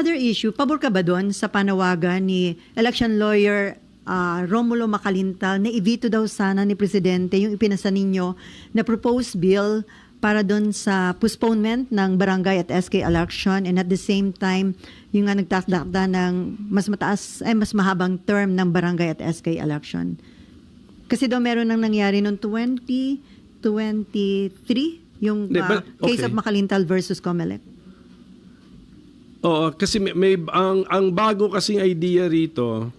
other issue, pabor ka ba doon sa panawagan ni election lawyer ah, Romulo Macalintal na i-veto daw sana ni Presidente yung ipinasa ninyo na proposed bill para doon sa postponement ng barangay at SK election and at the same time yung nga nagtatakda ng mas mataas ay mas mahabang term ng barangay at SK election. Kasi daw meron nang nangyari noong 2023 yung Hindi, ah, but- case okay. of Macalintal versus Comelec. Oo, kasi may, may ang ang bago kasing idea rito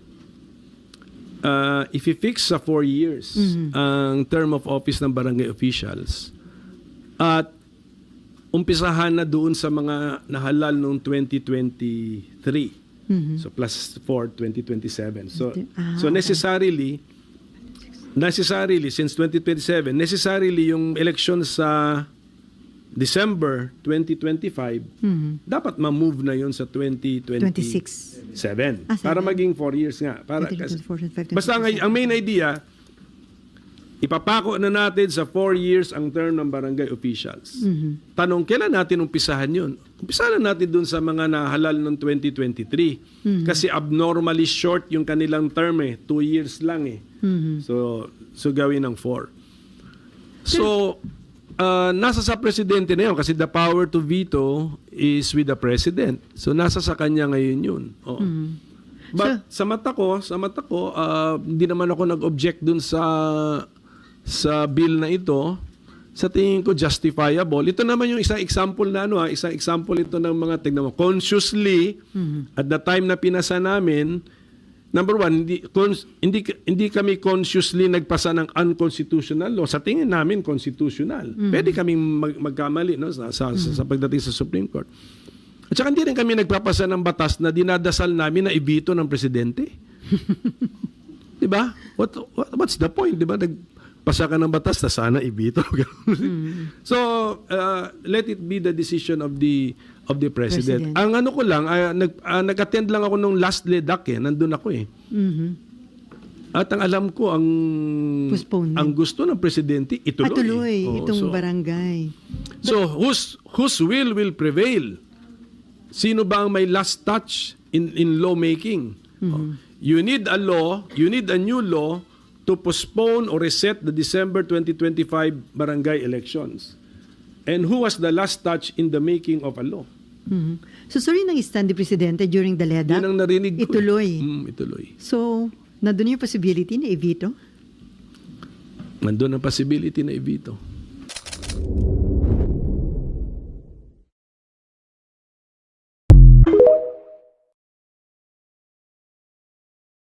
uh, if you fix sa four years ang term of office ng barangay officials at umpisahan na doon sa mga nahalal noong 2023. So plus 4 2027. So Ah, so okay. necessarily necessarily since 2027 necessarily yung election sa December 2025 dapat ma-move na yun sa 2027 26. Ah, para maging 4 years nga para 2024, 2025, basta ang, ang main idea ipapako na natin sa 4 years ang term ng barangay officials. Tanong, kailan natin umpisahan yun? Umpisahan na natin dun sa mga nahalal ng 2023. Kasi abnormally short yung kanilang term eh. 2 years lang eh. So, so gawin ng 4. So, uh, nasa sa presidente na yun kasi the power to veto is with the president. So, nasa sa kanya ngayon yun. Oo. But sa mata ko, sa mata ko, uh, hindi naman ako nag-object dun sa sa bill na ito. Sa tingin ko justifiable. Ito naman yung isang example na ano, ha, isang example ito ng mga tignan mo. Consciously at the time na pinasa namin, number one, hindi cons- hindi hindi kami consciously nagpasa ng unconstitutional law. Sa tingin namin constitutional. Pwede kaming mag- magkamali no sa, sa, sa, sa pagdating sa Supreme Court. At saka hindi rin kami nagpapasa ng batas na dinadasal namin na ibito ng presidente. 'Di ba? What, what what's the point, 'di ba? Nagpasa ka ng batas na sana ibito. So, uh, let it be the decision of the of the president. President. Ang ano ko lang, ah, nag ah, nag-attend lang ako nung last ledak eh, nandun ako eh. Mhm. At ang alam ko ang Postponement. ang gusto ng presidente ituloy. At tuloy, Oo, itong so, barangay. So whose whose will will prevail? Sino ba ang may last touch in in lawmaking? Oh, You need a law, you need a new law to postpone or reset the December 2025 barangay elections. And who was the last touch in the making of a law? Mhm. So sorry nang stand ni Presidente during the LEDA. Yan ang narinig ko. eh. Ituloy. Mm, ituloy. So, nandun yung possibility na i-veto? Nandun ang possibility na ibito.